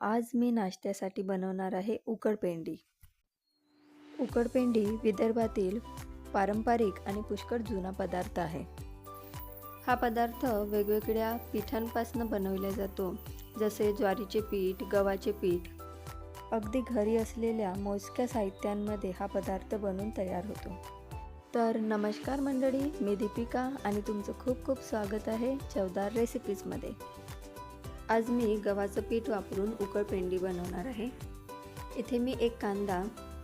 आज मी नाश्त्यासाठी बनवणार आहे उकडपेंडी. उकडपेंडी विदर्भातील पारंपरिक आणि पुष्कळ जुना पदार्थ आहे. हा पदार्थ वेगवेगळ्या पिठांपासून बनवला जातो जसे ज्वारीचे पीठ गव्हाचे पीठ. अगदी घरी असलेल्या मोजक्या साहित्यांमध्ये हा पदार्थ बनवून तयार होतो. तर नमस्कार मंडळी मी दीपिका आणि तुमचं खूप खूप स्वागत आहे चवदार रेसिपीजमध्ये आज मी गव्हाचं पीठ वापरून उकडपेंडी बनवणार आहे. इथे मी एक कांदा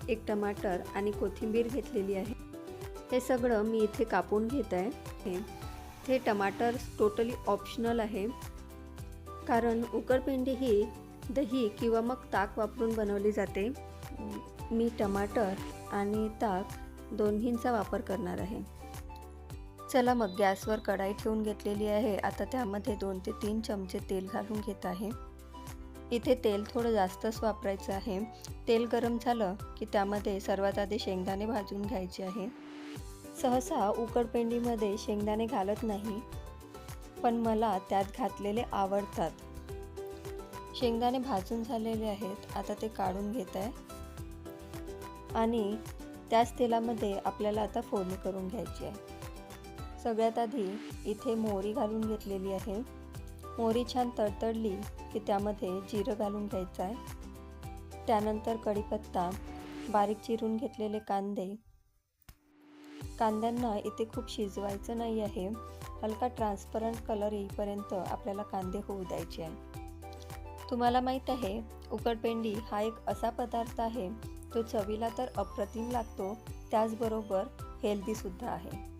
एक टमाटर आणि कोथिंबीर घेतलेली आहे. हे सगळं मी इथे कापून घेत आहे. हे टमाटर टोटली ऑप्शनल आहे. कारण उकडपेंडी ही दही किंवा मग ताक वापरून बनवली जाते. मी टमाटर आणि ताक दोन्हींचा वापर करणार आहे. चला मग गॅसवर कढाई ठेवून घेतलेली आहे. आता त्यामध्ये दोन ते तीन चमचे तेल घालून घेत आहे. इथे तेल थोडं जास्तच वापरायचं आहे. तेल गरम झालं की त्यामध्ये सर्वात आधी शेंगदाणे भाजून घ्यायचे आहे. सहसा उकडपेंडीमध्ये शेंगदाणे घालत नाही पण मला त्यात घातलेले आवडतात. शेंगदाणे भाजून झालेले आहेत. आता ते काढून घेत आहे. आणि त्याच तेलामध्ये आपल्याला आता फोडणी करून घ्यायची आहे. सगळ्यात आधी इथे मोहरी घालून घेतलेली आहे. मोहरी छान तडतडली की त्यामध्ये जिरं घालून घ्यायचं आहे. त्यानंतर कढीपत्ता बारीक चिरून घेतलेले कांदे. कांद्यांना इथे खूप शिजवायचं नाही आहे. हलका ट्रान्सपरंट कलर येईपर्यंत आपल्याला कांदे होऊ द्यायचे आहे. तुम्हाला माहीत आहे उकडपेंडी हा एक असा पदार्थ आहे तो चवीला तर अप्रतिम लागतो त्याचबरोबर हेल्दीसुद्धा आहे.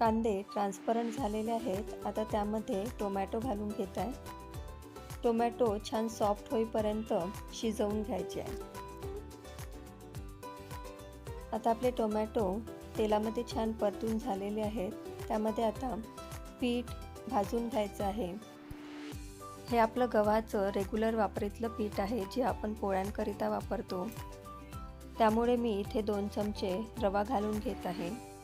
कांदे ट्रान्सपरंट झालेले आहेत. आता त्यामध्ये टोमॅटो घालून घेत आहे. टोमॅटो छान सॉफ्ट होईपर्यंत शिजवून घ्यायचे आहे. आता आपले टोमॅटो तेलामध्ये छान परतून झालेले आहेत. त्यामध्ये आता पीठ भाजून घ्यायचं आहे. हे आपलं गव्हाचं रेग्युलर वापरीतलं पीठ आहे जे आपण पोळ्यांकरिता वापरतो. त्यामुळे मी इथे दोन चमचे रवा घालून घेत आहे.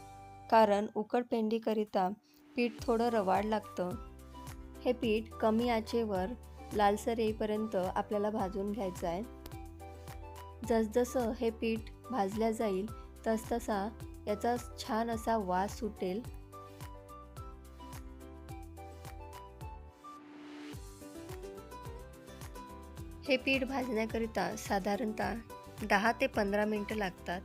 कारण उकडपेंडीकरिता पीठ थोडं रवाड लागतं. हे पीठ कमी आचेवर लालसर येईपर्यंत आपल्याला भाजून घ्यायचं आहे. जसजसं हे पीठ भाजल्या जाईल तसतसा याचा छान असा वास सुटेल. हे पीठ भाजण्याकरिता साधारणतः दहा ते पंधरा मिनटं लागतात.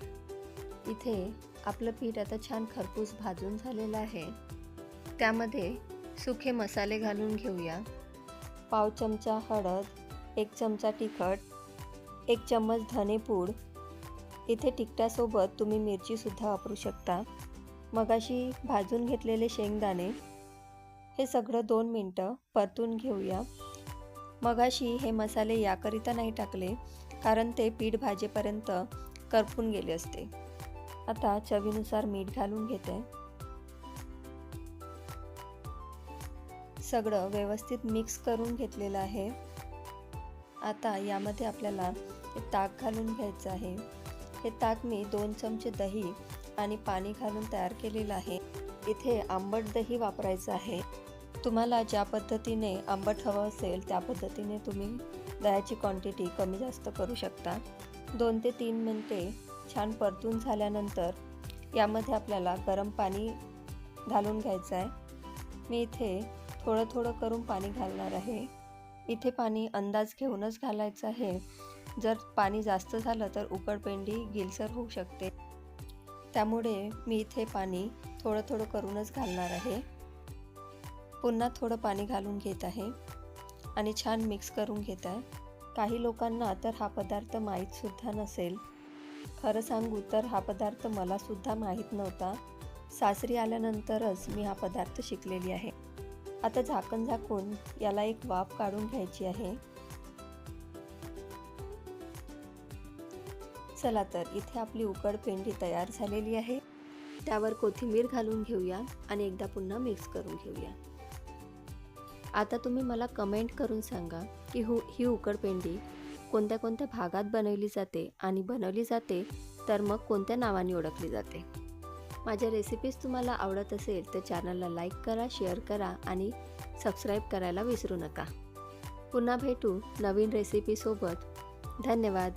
इथे आपलं पीठ आता छान खरपूस भाजून झालेलं आहे. त्यामध्ये सुखे मसाले घालून घेऊया. पाव चमचा हळद एक चमचा तिखट एक चम्मच धनेपूड इथे तिखटासोबत तुम्ही मिरचीसुद्धा वापरू शकता. मगाशी भाजून घेतलेले शेंगदाणे हे सगळं दोन मिनटं परतून घेऊया. मगाशी हे मसाले याकरिता नाही टाकले कारण ते पीठ भाजेपर्यंत करपून गेले असते. आता चवीनुसार मीठ घालून घेते. सगळं व्यवस्थित मिक्स करून घेतलेलं आहे. आता यामध्ये आपल्याला हे ताक घालून घ्यायचं आहे. हे ताक मी दोन चमचे दही आणि पाणी घालून तयार केलेलं आहे. इथे आंबट दही वापरायचं आहे. तुम्हाला ज्या पद्धतीने आंबट हवं असेल त्या पद्धतीने तुम्ही दह्याची क्वांटिटी कमी जास्त करू शकता. दोन ते तीन मिनटे छान परतून झाल्यानंतर यामध्ये आपल्याला गरम पाणी घालून घ्यायचं आहे. मी इथे थोडं थोडं करून पाणी घालणार आहे. इथे पाणी अंदाज घेऊनच घालायचं आहे. जर पाणी जास्त झालं तर उकडपेंडी गिलसर होऊ शकते. त्यामुळे मी इथे पाणी थोडं थोडं करूनच घालणार आहे. पुन्हा थोडं पाणी घालून घेत आहे आणि छान मिक्स करून घेत आहे. काही लोकांना तर हा पदार्थ माहीतसुद्धा नसेल. खरं सांगू तर हा पदार्थ मलासुद्धा माहीत नव्हता. सासरी आल्यानंतरच मी हा पदार्थ शिकलेली आहे. आता झाकण झाकून याला एक वाफ काढून घ्यायची आहे. चला तर इथे आपली उकड पेंडी तयार झालेली आहे. त्यावर कोथिंबीर घालून घेऊया आणि एकदा पुन्हा मिक्स करून घेऊया. आता तुम्ही मला कमेंट करून सांगा की हु ही उकडपेंडी कोणत्या कोणत्या भागात बनवली जाते आणि बनवली जाते तर मग कोणत्या नावाने ओळखली जाते? माझ्या रेसिपीज तुम्हाला आवडत असेल तर चॅनलला लाईक करा शेअर करा आणि सबस्क्राईब करायला विसरू नका. पुन्हा भेटू नवीन रेसिपीसोबत धन्यवाद.